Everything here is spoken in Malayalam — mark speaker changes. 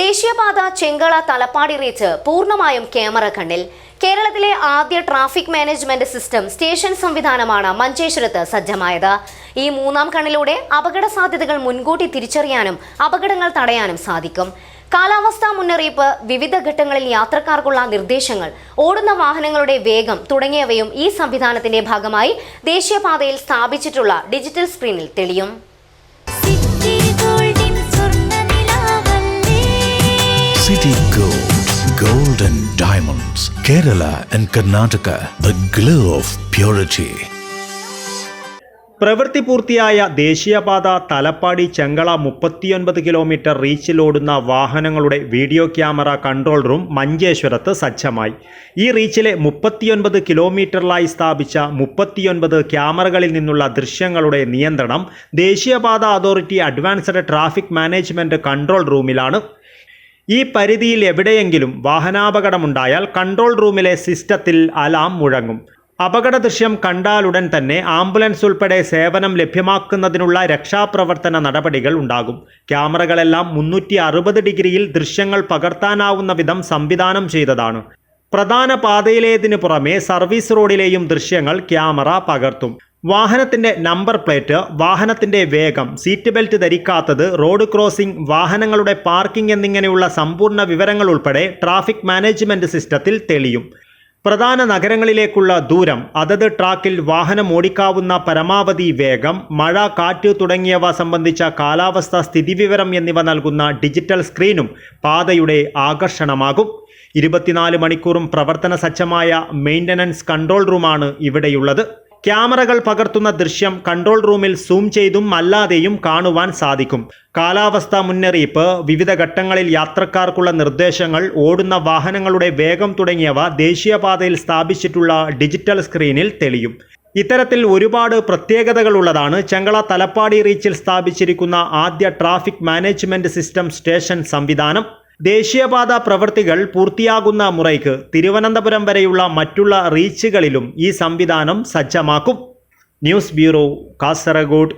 Speaker 1: ദേശീയപാത ചെങ്കള തലപ്പാടി റീച്ച് പൂർണമായും ക്യാമറ കണ്ണിൽ. കേരളത്തിലെ ആദ്യ ട്രാഫിക് മാനേജ്മെന്റ് സിസ്റ്റം സ്റ്റേഷൻ സംവിധാനമാണ് മഞ്ചേശ്വരത്ത് സജ്ജമായത്. ഈ മൂന്നാം കണ്ണിലൂടെ അപകട സാധ്യതകൾ മുൻകൂട്ടി തിരിച്ചറിയാനും അപകടങ്ങൾ തടയാനും സാധിക്കും. കാലാവസ്ഥാ മുന്നറിയിപ്പ് വിവിധ ഘട്ടങ്ങളിൽ യാത്രക്കാർക്കുള്ള നിർദ്ദേശങ്ങൾ ഓടുന്ന വാഹനങ്ങളുടെ വേഗം തുടങ്ങിയവയും ഈ സംവിധാനത്തിന്റെ ഭാഗമായി ദേശീയപാതയിൽ സ്ഥാപിച്ചിട്ടുള്ള ഡിജിറ്റൽ സ്ക്രീനിൽ തെളിയും.
Speaker 2: Diamonds, and Karnataka the glow of purity
Speaker 3: പ്രവൃത്തി പൂർത്തിയായ ദേശീയപാത തലപ്പാടി ചെങ്കള മുപ്പത്തിയൊൻപത് കിലോമീറ്റർ റീച്ചിലോടുന്ന വാഹനങ്ങളുടെ വീഡിയോ ക്യാമറ കൺട്രോൾ റൂം മഞ്ചേശ്വരത്ത് സജ്ജമായി. ഈ റീച്ചിലെ മുപ്പത്തിയൊൻപത് കിലോമീറ്ററിലായി സ്ഥാപിച്ച മുപ്പത്തിയൊൻപത് ക്യാമറകളിൽ നിന്നുള്ള ദൃശ്യങ്ങളുടെ നിയന്ത്രണം ദേശീയപാത authority advanced traffic management control റൂമിലാണ്. ഈ പരിധിയിൽ എവിടെയെങ്കിലും വാഹനാപകടമുണ്ടായാൽ കൺട്രോൾ റൂമിലെ സിസ്റ്റത്തിൽ അലാം മുഴങ്ങും. അപകട ദൃശ്യം കണ്ടാലുടൻ തന്നെ ആംബുലൻസ് ഉൾപ്പെടെ സേവനം ലഭ്യമാക്കുന്നതിനുള്ള രക്ഷാപ്രവർത്തന നടപടികൾ ഉണ്ടാകും. ക്യാമറകളെല്ലാം മുന്നൂറ്റി അറുപത് ഡിഗ്രിയിൽ ദൃശ്യങ്ങൾ പകർത്താനാവുന്ന വിധം സംവിധാനം ചെയ്തതാണ്. പ്രധാന പാതയിലേതിനു പുറമെ സർവീസ് റോഡിലെയും ദൃശ്യങ്ങൾ ക്യാമറ പകർത്തും. വാഹനത്തിന്റെ നമ്പർ പ്ലേറ്റ് വാഹനത്തിന്റെ വേഗം സീറ്റ് ബെൽറ്റ് ധരിക്കാത്തത് റോഡ് ക്രോസിംഗ് വാഹനങ്ങളുടെ പാർക്കിംഗ് എന്നിങ്ങനെയുള്ള സമ്പൂർണ വിവരങ്ങൾ ഉൾപ്പെടെ ട്രാഫിക് മാനേജ്മെന്റ് സിസ്റ്റത്തിൽ തെളിയും. പ്രധാന നഗരങ്ങളിലേക്കുള്ള ദൂരം അതത് ട്രാക്കിൽ വാഹനം ഓടിക്കാവുന്ന പരമാവധി വേഗം മഴ കാറ്റ് തുടങ്ങിയവ സംബന്ധിച്ച കാലാവസ്ഥ സ്ഥിതിവിവരം എന്നിവ നൽകുന്ന ഡിജിറ്റൽ സ്ക്രീനും പാതയുടെ ആകർഷണമാകും. ഇരുപത്തിനാല് മണിക്കൂറും പ്രവർത്തന സജ്ജമായ മെയിന്റനൻസ് കൺട്രോൾ റൂമാണ് ഇവിടെയുള്ളത്. ക്യാമറകൾ പകർത്തുന്ന ദൃശ്യം കൺട്രോൾ റൂമിൽ സൂം ചെയ്തും അല്ലാതെയും കാണുവാൻ സാധിക്കും. കാലാവസ്ഥാ മുന്നറിയിപ്പ് വിവിധ ഘട്ടങ്ങളിൽ യാത്രക്കാർക്കുള്ള നിർദ്ദേശങ്ങൾ ഓടുന്ന വാഹനങ്ങളുടെ വേഗം തുടങ്ങിയവ ദേശീയപാതയിൽ സ്ഥാപിച്ചിട്ടുള്ള ഡിജിറ്റൽ സ്ക്രീനിൽ തെളിയും. ഇത്തരത്തിൽ ഒരുപാട് പ്രത്യേകതകളുള്ളതാണ് ചെങ്കള തലപ്പാടി റീച്ചിൽ സ്ഥാപിച്ചിരിക്കുന്ന ആദ്യ ട്രാഫിക് മാനേജ്മെന്റ് സിസ്റ്റം സ്റ്റേഷൻ സംവിധാനം. ദേശീയപാത പ്രവൃത്തികൾ പൂർത്തിയാകുന്ന മുറയ്ക്ക് തിരുവനന്തപുരം വരെയുള്ള മറ്റുള്ള റീച്ചുകളിലും ഈ സംവിധാനം സജ്ജമാക്കും. News bureau Kasaragod.